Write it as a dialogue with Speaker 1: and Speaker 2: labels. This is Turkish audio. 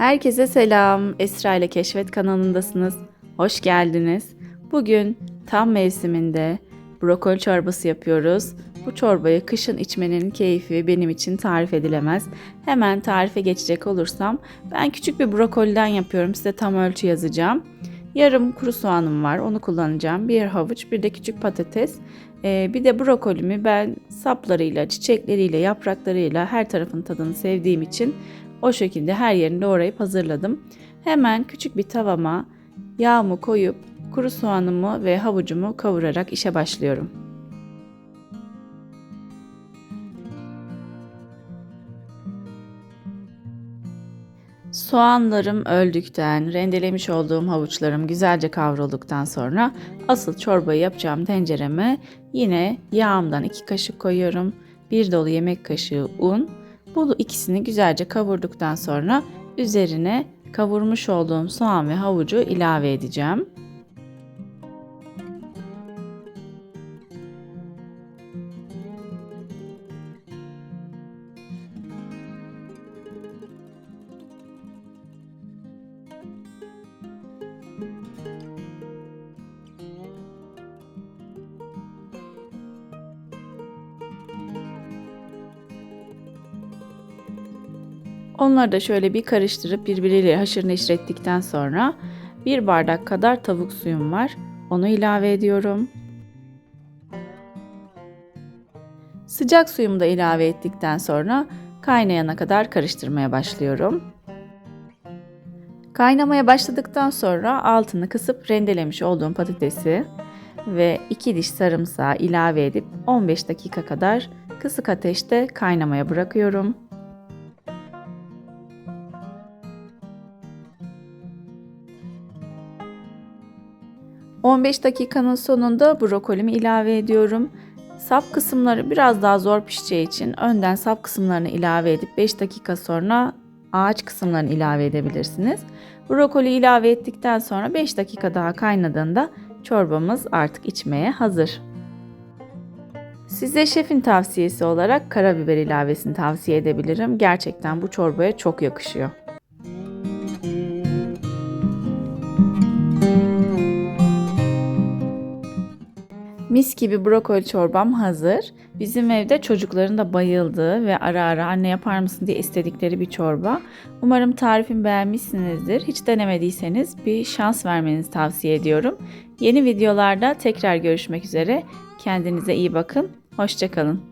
Speaker 1: Herkese selam. Esra ile Keşfet kanalındasınız. Hoş geldiniz. Bugün tam mevsiminde brokoli çorbası yapıyoruz. Bu çorbayı kışın içmenin keyfi benim için tarif edilemez. Hemen tarife geçecek olursam ben küçük bir brokoliden yapıyorum. Size tam ölçü yazacağım. Yarım kuru soğanım var. Onu kullanacağım. Bir havuç, bir de küçük patates. Ee, bir de brokolimi ben saplarıyla, çiçekleriyle, yapraklarıyla her tarafın tadını sevdiğim için o şekilde her yerini doğrayıp hazırladım. Hemen küçük bir tavama yağımı koyup kuru soğanımı ve havucumu kavurarak işe başlıyorum. Soğanlarım öldükten, rendelemiş olduğum havuçlarım güzelce kavrulduktan sonra asıl çorbayı yapacağım tencereme yine yağımdan 2 kaşık koyuyorum. 1 dolu yemek kaşığı un. Bu ikisini güzelce kavurduktan sonra üzerine kavurmuş olduğum soğan ve havucu ilave edeceğim. Onları da şöyle bir karıştırıp birbiriyle haşır neşir ettikten sonra bir bardak kadar tavuk suyum var. Onu ilave ediyorum. Sıcak suyumu da ilave ettikten sonra kaynayana kadar karıştırmaya başlıyorum. Kaynamaya başladıktan sonra altını kısıp rendelemiş olduğum patatesi ve 2 diş sarımsağı ilave edip 15 dakika kadar kısık ateşte kaynamaya bırakıyorum. 15 dakikanın sonunda brokolimi ilave ediyorum. Sap kısımları biraz daha zor pişeceği için önden sap kısımlarını ilave edip 5 dakika sonra ağaç kısımlarını ilave edebilirsiniz. Brokoli ilave ettikten sonra 5 dakika daha kaynadığında çorbamız artık içmeye hazır. Size şefin tavsiyesi olarak karabiber ilavesini tavsiye edebilirim. Gerçekten bu çorbaya çok yakışıyor. Mis gibi brokoli çorbam hazır. Bizim evde çocukların da bayıldığı ve ara ara anne yapar mısın diye istedikleri bir çorba. Umarım tarifimi beğenmişsinizdir. Hiç denemediyseniz bir şans vermenizi tavsiye ediyorum. Yeni videolarda tekrar görüşmek üzere. Kendinize iyi bakın. Hoşçakalın.